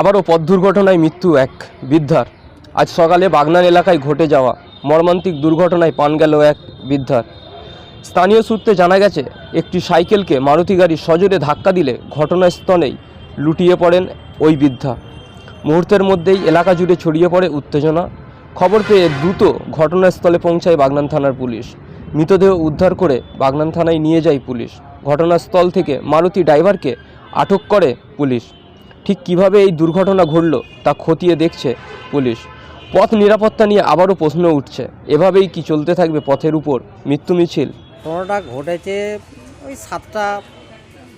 আবারও পথ দুর্ঘটনায় মৃত্যু এক বৃদ্ধার। আজ সকালে বাগনান এলাকায় ঘটে যাওয়া মর্মান্তিক দুর্ঘটনায় পান গেল এক বৃদ্ধার। স্থানীয় সূত্রে জানা গেছে, একটি সাইকেলকে মারুতি গাড়ি সজোরে ধাক্কা দিলে ঘটনাস্থলেই লুটিয়ে পড়েন ওই বৃদ্ধা। মুহূর্তের মধ্যেই এলাকা জুড়ে ছড়িয়ে পড়ে উত্তেজনা। খবর পেয়ে দ্রুত ঘটনাস্থলে পৌঁছায় বাগনান থানার পুলিশ। মৃতদেহ উদ্ধার করে বাগনান থানায় নিয়ে যায় পুলিশ। ঘটনাস্থল থেকে মারুতি ড্রাইভারকে আটক করে পুলিশ। ঠিক কীভাবে এই দুর্ঘটনা ঘটল তা খতিয়ে দেখছে পুলিশ। পথ নিরাপত্তা নিয়ে আবারও প্রশ্ন উঠছে, এভাবেই কি চলতে থাকবে পথের উপর? মৃত্যু মিছিল। ঘটনাটা ঘটেছে ওই সাতটা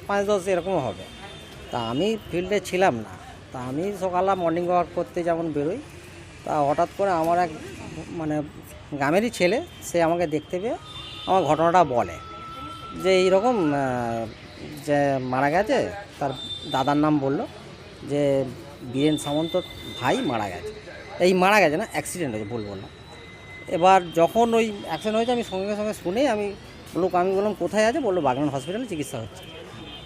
পাঁচ দশ এরকম হবে। তা আমি ফিল্ডে ছিলাম না। তা আমি সকালে মর্নিং ওয়াক করতে যেমন বেরোই, তা হঠাৎ করে আমার এক মানে গ্রামেরই ছেলে, সে আমাকে দেখতে পেয়ে আমার ঘটনাটা বলে। যে এইরকম যে মারা গেছে, তার দাদার নাম বলল। যে বীরেন সামন্ত ভাই মারা গেছে। এই মারা গেছে না অ্যাক্সিডেন্ট হয়েছে, ভুল না এবার যখন ওই অ্যাক্সিডেন্ট হয়েছে, আমি সঙ্গে সঙ্গে শুনে আমি বলল, আমি বললাম, কোথায় আছে? বলল, বাগনান হসপিটালে চিকিৎসা হচ্ছে।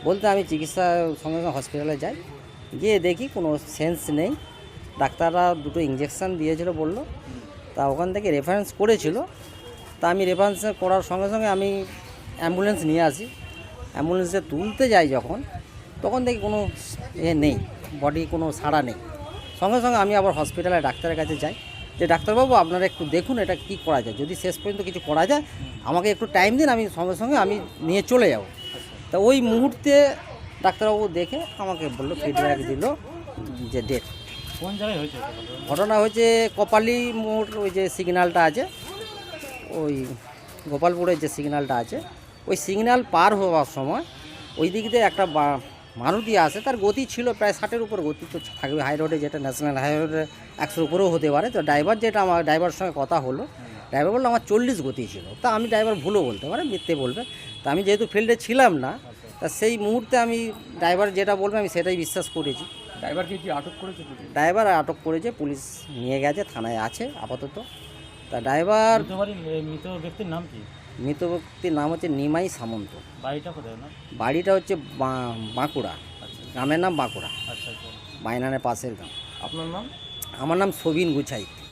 বলতে আমি চিকিৎসা সঙ্গে সঙ্গে হসপিটালে যাই, গিয়ে দেখি কোনো সেন্স নেই। ডাক্তাররা দুটো ইঞ্জেকশান দিয়েছিল বলল, তা ওখান থেকে রেফারেন্স করেছিল। তা আমি রেফারেন্স করার সঙ্গে সঙ্গে আমি অ্যাম্বুলেন্স নিয়ে আসি। অ্যাম্বুলেন্সে তুলতে যাই যখন তখন দেখি কোনো এ নেই বডি কোনো সাড়া নেই। সঙ্গে সঙ্গে আমি আবার হসপিটালে ডাক্তারের কাছে যাই। যে ডাক্তারবাবু আপনারা একটু দেখুন এটা কি করা যায়। যদি শেষ পর্যন্ত কিছু করা যায় আমাকে একটু টাইম দিন আমি সঙ্গে সঙ্গে আমি নিয়ে চলে যাব। তা ওই মুহূর্তে ডাক্তারবাবু দেখে আমাকে বলল ফিডব্যাক দিল যে ডেট কোন জায়গায় হয়েছে ঘটনা হয়েছে কপালি মোড় ওই যে সিগন্যালটা আছে ওই গোপালপুরের যে সিগন্যালটা আছে ওই সিগন্যাল পার হওয়ার সময় ওই দিক দিয়ে একটা বা- মারুতি আসে তার গতি ছিল প্রায় ষাটের উপর গতি তো থাকবে হাই রোডে যেটা ন্যাশনাল হাই রোডে একশোর উপরেও হতে পারে। তো ড্রাইভার যেটা আমার ড্রাইভারের সঙ্গে কথা হলো ড্রাইভার বলল আমার চল্লিশ গতি ছিল। তা আমি ড্রাইভার ভুলও বলতে পারে মিথ্যে বলবে। তা আমি যেহেতু ফিল্ডে ছিলাম না তা সেই মুহূর্তে আমি ড্রাইভার যেটা বলবে আমি সেটাই বিশ্বাস করেছি। ড্রাইভারকে কি আটক করেছে ড্রাইভার আটক করেছে পুলিশ নিয়ে গেছে থানায় আছে আপাতত। তা ড্রাইভার মৃত ব্যক্তির নাম কি? মৃত ব্যক্তির নাম হচ্ছে নিমাই সামন্ত। বাড়িটা কোথায় না বাড়িটা হচ্ছে বাঁকুড়া। আচ্ছা। গ্রামের নাম বাঁকুড়া। আচ্ছা আচ্ছা। বাইনানের পাশের গ্রাম। আপনার নাম? আমার নাম সবিন গুছাই